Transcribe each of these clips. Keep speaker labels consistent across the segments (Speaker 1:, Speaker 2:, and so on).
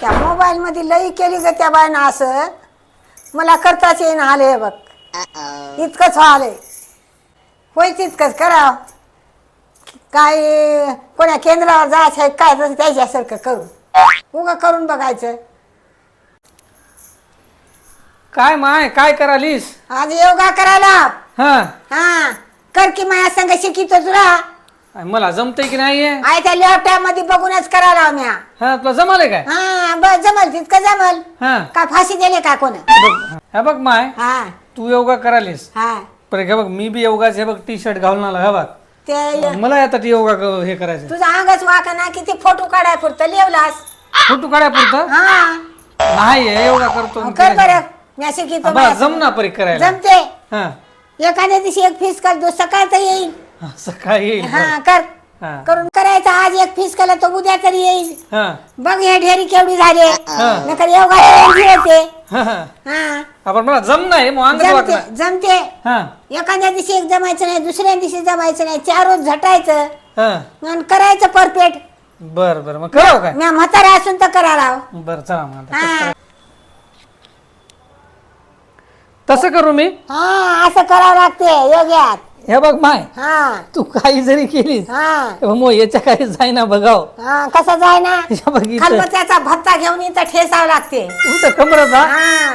Speaker 1: त्या मोबाईल मध्ये लई केली ग त्या बायनं असं. मला करताच येईन आले बघ. इतकंच आलंय होय तितकंच करा काय कोण्या केंद्रावर जायचं आहे काय तसं त्याच्यासारखं करू उगा करून बघायचं.
Speaker 2: काय माय काय करालीस?
Speaker 1: आज योगा करायला.
Speaker 2: हा.
Speaker 1: हा. कर की माझ्या संग शिकितो तुला.
Speaker 2: मला जमतंय की नाहीये?
Speaker 1: आहे त्या लॅपटॉपमध्ये बघूनच करायला म्या.
Speaker 2: हा तुला जमालंय काय?
Speaker 1: हा बस जमल तितकं जमल.
Speaker 2: हा.
Speaker 1: का फाशी दिले का कोण?
Speaker 2: बघ हा बघ माय
Speaker 1: हा.
Speaker 2: तू योगा करालीस
Speaker 1: हा.
Speaker 2: पण हे बघ मी बी योगाच हे बघ टी शर्ट घालून आला हे बघ.
Speaker 1: ते
Speaker 2: मला आता योगा क- हे करायचं
Speaker 1: तुझा अंगच वाका ना किती फोटो काढाय पुरतं लिवलास
Speaker 2: फोटो काढाय पुरतं?
Speaker 1: हा.
Speaker 2: नाही हे योगा करतो
Speaker 1: कर
Speaker 2: करायचं.
Speaker 1: बरं. मी शिकितो
Speaker 2: हा, बरं, जम ना परी करायला.
Speaker 1: जमते.
Speaker 2: हा.
Speaker 1: एखाद्या दिवशी एक फीस कर दो सकाळ तर येईल.
Speaker 2: सकाळी येईल
Speaker 1: हा कर.
Speaker 2: हा.
Speaker 1: करून करायचं आज एक फीस केला तर उद्या तरी येईल.
Speaker 2: हा.
Speaker 1: बघ हे ढेरी केवढी झाली. नकर योगा होते
Speaker 2: हा हा.
Speaker 1: हा.
Speaker 2: आपण मला जम नाही मग अंगच
Speaker 1: जमते
Speaker 2: वाकणार
Speaker 1: जमते.
Speaker 2: हा.
Speaker 1: एखाद्या दिवशी एक जमायचं नाही दुसऱ्या दिवशी जमायचं नाही चार रोज झटायचं.
Speaker 2: हा.
Speaker 1: आणि करायचं परफेक्ट.
Speaker 2: बर बर मग करावं काय?
Speaker 1: मी म्हातारा असून तर करायला
Speaker 2: बर चला मग आता.
Speaker 1: हा.
Speaker 2: तसं करू मी?
Speaker 1: हा असं करावं लागते योग्यात.
Speaker 2: हे बघ माय
Speaker 1: हा.
Speaker 2: तू काही जरी केलीस
Speaker 1: हा.
Speaker 2: मग याच्या काही जाईना बघाव.
Speaker 1: हा कसं जाय ना
Speaker 2: हे बघ इथं.
Speaker 1: खलबत्त्याचा भत्ता घेऊन इथं ठेसावं लागते.
Speaker 2: तुमचं हा
Speaker 1: हा.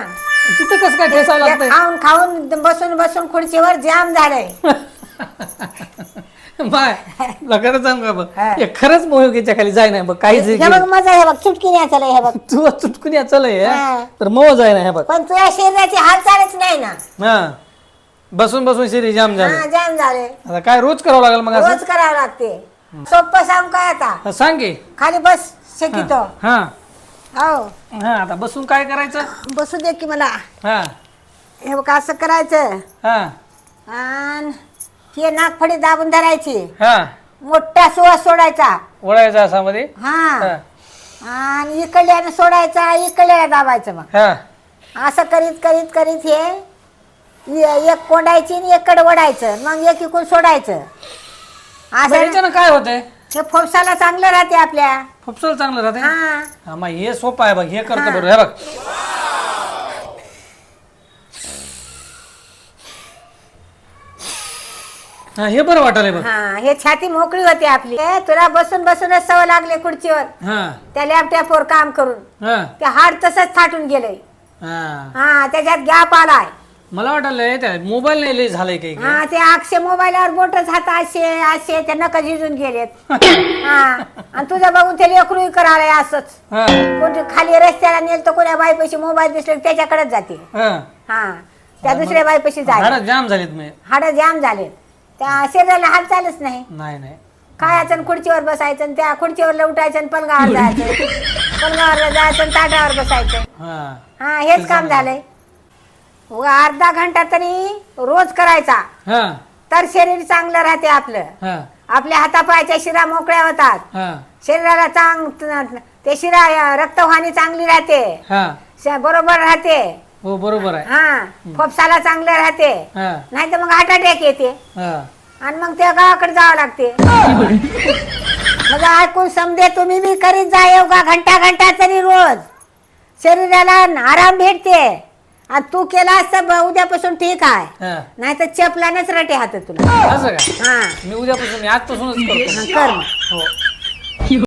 Speaker 2: तिथं कसं काय ठेसावं
Speaker 1: ते
Speaker 2: लागतंय?
Speaker 1: खाऊन खाऊन बसून बसून खुर्चीवर जाम झालंय.
Speaker 2: बाय तुला खरं सांग का बघ?
Speaker 1: हा.
Speaker 2: हे खरंच मोहिकेच्या खाली जाय नाही बघ काही जरी
Speaker 1: हे बघ. मजा हे बघ चुटकी न्यायचं हे बघ.
Speaker 2: तू चुटकून या चल हे. तर मग जाय ना हे बघ.
Speaker 1: पण तुझ्या शरीराची हालचालच नाही ना.
Speaker 2: हा. बसून बसून शरीर जाम झालं.
Speaker 1: हा जाम झाले.
Speaker 2: आता काय रोज करावं लागेल मग असं?
Speaker 1: रोज करावं लागते. सोपं सांग काय आता?
Speaker 2: हा, सांग की.
Speaker 1: खाली बस शिकितो
Speaker 2: हा
Speaker 1: हो.
Speaker 2: हा. आता बसून काय करायचं?
Speaker 1: बसू दे की मला.
Speaker 2: हा.
Speaker 1: हे बघ असं करायचं.
Speaker 2: हा.
Speaker 1: आणि हे नागफडी दाबून धरायची.
Speaker 2: हा.
Speaker 1: मोठा सुवास सोडायचा.
Speaker 2: ओढायचं असा मध्ये
Speaker 1: हा.
Speaker 2: हा.
Speaker 1: आणि इकडल्यानं सोडायचा इकडल्याला दाबायचं मग.
Speaker 2: हा.
Speaker 1: असं करीत करीत करीत हे एक कोंडायची आणि एककडे वडायचं मग एक इकडून सोडायचं. असं
Speaker 2: काय होतंय?
Speaker 1: हे फोपसाला चांगलं राहते आपल्या.
Speaker 2: फुफसल चांगलं राहते?
Speaker 1: हा.
Speaker 2: हा मग हे सोपं आहे बघ हे करतो. बरोबर हे बघ. हा हे बरं वाटायलंय बघ.
Speaker 1: हा हे छाती मोकळी होते आपली. तुला बसून बसूनच सवय लागले खुर्चीवर.
Speaker 2: हा.
Speaker 1: त्या लॅपटॉपवर काम करून.
Speaker 2: हा.
Speaker 1: ते हाड तसंच थाटून गेलंय.
Speaker 2: हा.
Speaker 1: हा त्याच्यात गॅप आलाय.
Speaker 2: मला त्या मोबाईल नाही लय झालंय काही
Speaker 1: हा ते अक्षय मोबाईलवर बोटच हात असे असे ते नका झिजून गेलेत. हा आणि तुझं बघून ते लेकरू करायलाय असंच.
Speaker 2: हा.
Speaker 1: कोणी खाली रस्त्याला नेल तर कोण्या बाईपाशी मोबाईल दिसले त्याच्याकडेच जाते.
Speaker 2: हा.
Speaker 1: हा त्या दुसऱ्या बाईपाशी जाय
Speaker 2: झाडं जाम झालीत मी
Speaker 1: हाड जाम झाले त्या शरीराला हाल चालच नाही.
Speaker 2: नाही नाही.
Speaker 1: खायचं आणि खुर्चीवर बसायचं आणि त्या खुर्चीवर उठायचं आणि पलंगावर जायचं. पलंगावर जायचं आणि ताटावर बसायचं.
Speaker 2: हा.
Speaker 1: हा हेच काम झालंय. व अर्धा घंटा तरी रोज करायचा.
Speaker 2: हा.
Speaker 1: तर शरीर चांगलं राहते आपलं.
Speaker 2: हा.
Speaker 1: आपल्या हातापायाच्या शिरा मोकळ्या होतात.
Speaker 2: हा.
Speaker 1: शरीराला चांग ते शिरा रक्तवाहिनी चांगली राहते.
Speaker 2: हा.
Speaker 1: श- बरोबर राहते.
Speaker 2: हो बरोबर आहे.
Speaker 1: हा. फोपसाला चांगलं राहते.
Speaker 2: हा.
Speaker 1: नाही तर मग हार्ट अटॅक येते.
Speaker 2: हा.
Speaker 1: आणि मग त्या गावाकडे जावं लागते. मग ऐकून समजे तुम्ही बी करीत जा योगा घंटा घंटा तरी रोज. शरीराला आराम भेटते. आणि तू केला असतं ब- उद्यापासून ठीक आहे.
Speaker 2: हा.
Speaker 1: नाही तर चपलानच रटे हात तुला.
Speaker 2: असं का?
Speaker 1: हा.
Speaker 2: मी उद्यापासून मी आजपासूनच करतो.
Speaker 1: हा, कर मग.
Speaker 2: हो.